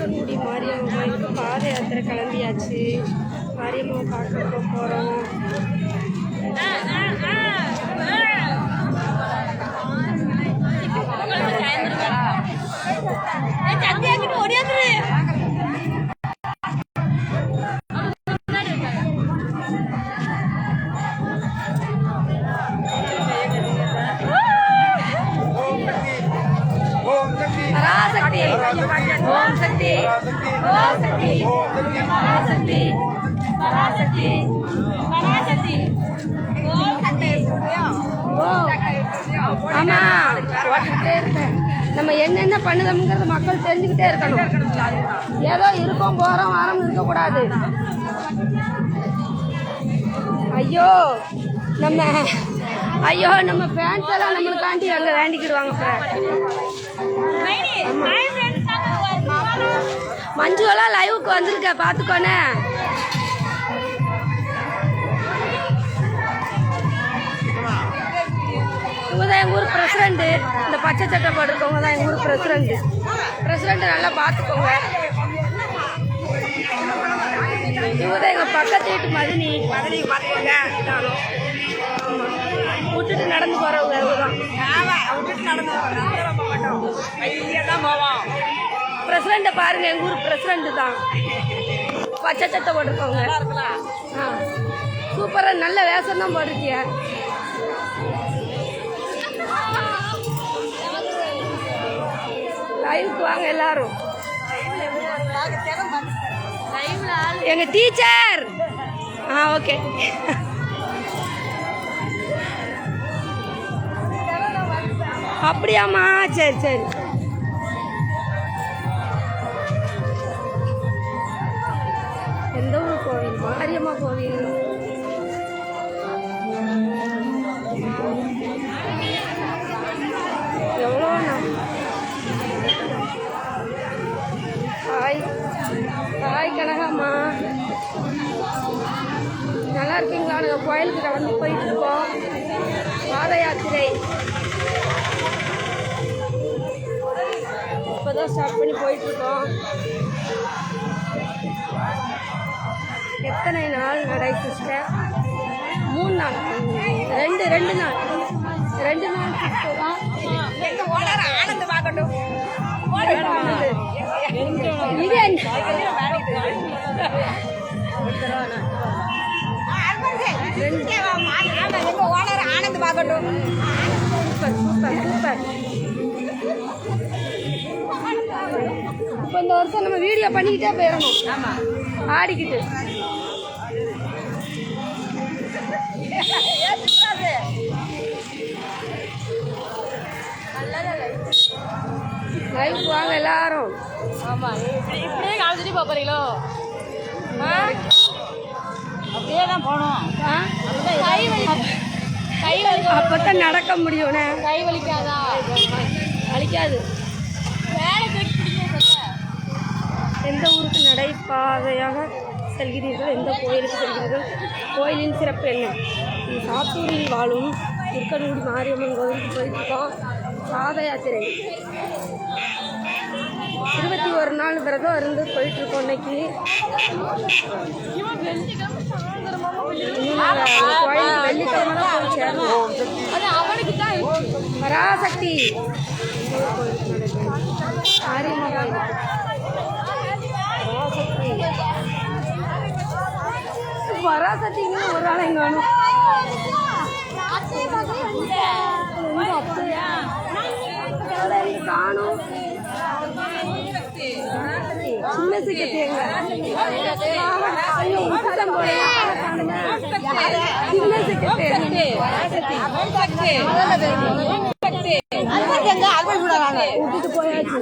திருக்கன்குடி மாரியம்மன் கோயிலுக்கு பாத யாத்திரை கிளம்பியாச்சு. மாரியம்மாவை பார்க்க போகிறோம் பராசக்தி பராசக்தி. பராசக்தி. பராசக்தி. ஆமா. இருக்கேன். நம்ம என்னென்ன பண்ணுதோம்ங்கிறது மக்கள் தெரிஞ்சுக்கிட்டே இருக்கணும். ஏதோ இருக்கோம் போறோம் வரோம் இருக்கக்கூடாது. ஐயோ நம்ம ஐயோ நம்ம ஃபேன்ஸ் எல்லாம் நம்மளுக்காண்டி அங்கே வேண்டிக்கிடுவாங்க மஞ்சு எல்லாம் லைவுக்கு வந்திருக்க பார்த்துக்கோனே இவங்க தான் எங்கள் ஊர் பிரசிடண்ட்டு இந்த பச்சை சட்டை போட்டிருக்கவங்க தான் எங்கள் ஊர் பிரசிடண்ட்டு பிரசிடண்ட்டை நல்லா பார்த்துக்கோங்க இவங்க தான் எங்கள் பக்கத்து வீட்டு மதினி. மதினி பார்த்துக்கோங்க விட்டுட்டு நடந்து போகிறவங்க இவங்க தான் பிரசிடண்ட்டை பாருங்க எங்கள் ஊர் பிரசிடண்ட் தான். பச்சை சட்டை போட்டிருக்கோங்க ஆ. சூப்பராக நல்ல வேஷம் தான் போட்டிருக்கிய. லைவுக்கு வாங்க எல்லாரும். எங்க டீச்சர் ஆ ஓகே அப்படியாம்மா சரி சரி. மாரியம்மா கோவில். எவ்வளோ ஹாய். ஹாய் கனகாம்மா. நல்லா இருக்கீங்களா? நாங்கள் கோயிலுக்கு கடந்து போயிட்டு இருக்கோம் பாத யாத்திரை. இப்போதான் ஸ்டார்ட் பண்ணி போயிட்டு இருக்கோம் எத்தனை நாள் நடை சிஸ்டர்? மூணு நாள். ரெண்டு ரெண்டு நாள். ரெண்டு நாள் sister. இது சூப்பர் சூப்பர் சூப்பர். இப்போ இந்த வருஷம் நம்ம வீடியோ பண்ணிக்கிட்டே போயிடணும். ஆடிக்கிட்டு. லைவ் வாங்க எல்லாரும். ஆமா. இப்படி- இப்படியே காமிச்சிட்டு போறீங்களோ? அப்படியே தான் போனோம்? கை வலி கை வலி அப்பதான் நடக்க முடியும்ண்ணே கை வலிக்காதா? அழிக்காது வேலை தூக்கி பிடிக்க எந்த ஊருக்கு நடைபாதையாக செல்கிறீர்கள்? எந்த கோயிலுக்கு செல்கிறீர்கள்? கோயிலின் சிறப்பு என்ன? சாத்தூரில் வாழும் திருக்கனூடி மாரியம்மன் கோவிலுக்கு போயிருக்கோம் பாத யாத்திரை. இருபத்தி ஒரு நாள் விரதம் இருந்து போயிட்டு இருக்கோம் இன்னைக்கு கோயில் வெள்ளிக்கிழமை தான் போய் சேரணும். அவனுக்கு தான் பராசக்தி பராசக்தி ஒரு ஆள் எங்க வேணும். சக்தி விட்டுட்டு போயாச்சு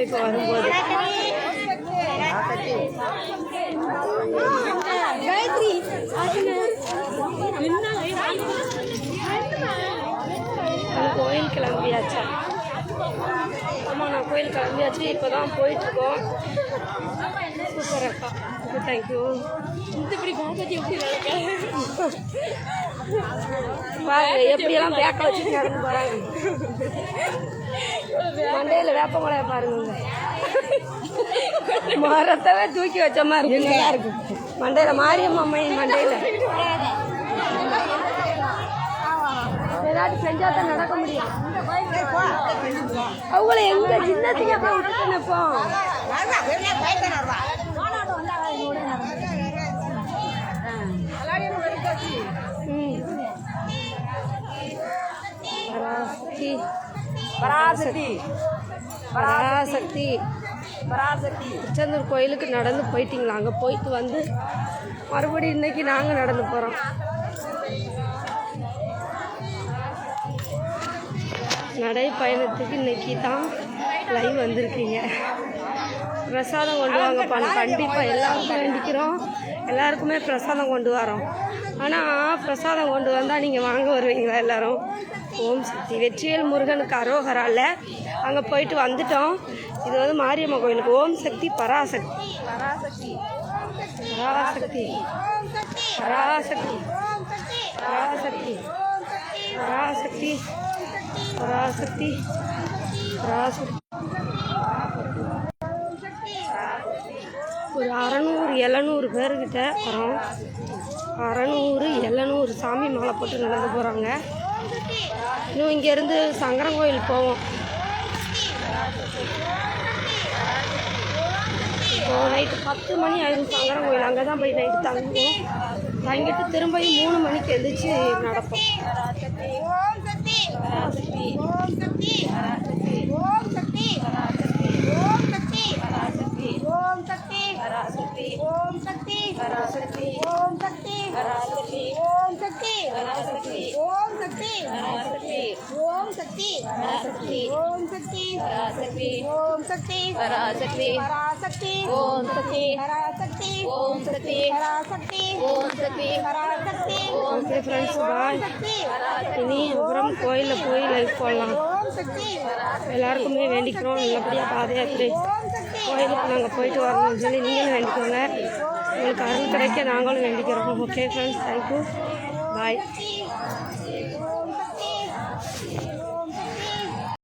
வந்தோம் இப்போ வரும்போது. காயத்ரி கோயில் கிளம்பியாச்சா? ஆமாம் நான் கோயில் கிளம்பியாச்சு இப்போ தான் போயிட்டுருக்கோம். சூப்பர் அக்கா தேங்க்யூ இப்படி பார்க்கறது எப்படி நடக்க? பாருங்க எப்படியெல்லாம் பேக்க வச்சு நடந்து போகிறாங்க மண்டையில் வேப்ப மலையை பாருங்க மரத்தவே தூக்கி வச்ச மாதிரி இருக்கு இருக்கு மண்டையில் மாரியம்மா அம்மை மண்டையில் ஏதாச்சும் செஞ்சா தான் நடக்க முடியும் அவங்கள எங்க சின்னத்துக்கு போய் விட்டுட்டு நிற்போம் பராசக்தி. பராசக்தி. பராசக்தி. பராசக்தி திருச்செந்தூர் கோயிலுக்கு நடந்து போயிட்டீங்களா? அங்கே போயிட்டு வந்து மறுபடியும் இன்னைக்கு நாங்கள் நடந்து போகிறோம் நடைப்பயணத்துக்கு இன்னைக்கு தான் லைவ் வந்திருக்கீங்க. பிரசாதம் கொண்டு வாங்கப்பா கண்டிப்பாக எல்லாருக்கும் வேண்டிக்கிறோம். எல்லாருக்குமே பிரசாதம் கொண்டு வரோம். ஆனால் பிரசாதம் கொண்டு வந்தால் நீங்கள் வாங்க வருவீங்களா எல்லாரும்? ஓம் சக்தி. வெற்றிவேல் முருகனுக்கு அரோகரால அங்கே போயிட்டு வந்துட்டோம். இது வந்து மாரியம்மா கோயிலுக்கு. ஓம் சக்தி பராசக்தி பராசக்தி. பராசக்தி. பராசக்தி. பராசக்தி. பராசக்தி. பராசக்தி. பராசக்தி. ஒரு அறநூறு எழுநூறு பேர்கிட்ட வரோம். அறநூறு எழுநூறு சாமி மாலை போட்டு நடந்து போகிறாங்க இன்னும் இங்கேருந்து சங்கரங்கோயில் போவோம். நைட்டு பத்து மணி ஆயிடும் சங்கரங்கோயில் அங்கே தான் போய் நைட்டு தங்குவோம். தங்கிட்டு திரும்பியும் மூணு மணிக்கு எழுந்திரிச்சு நடப்போம். ओम शक्ति हरा शक्ति हरा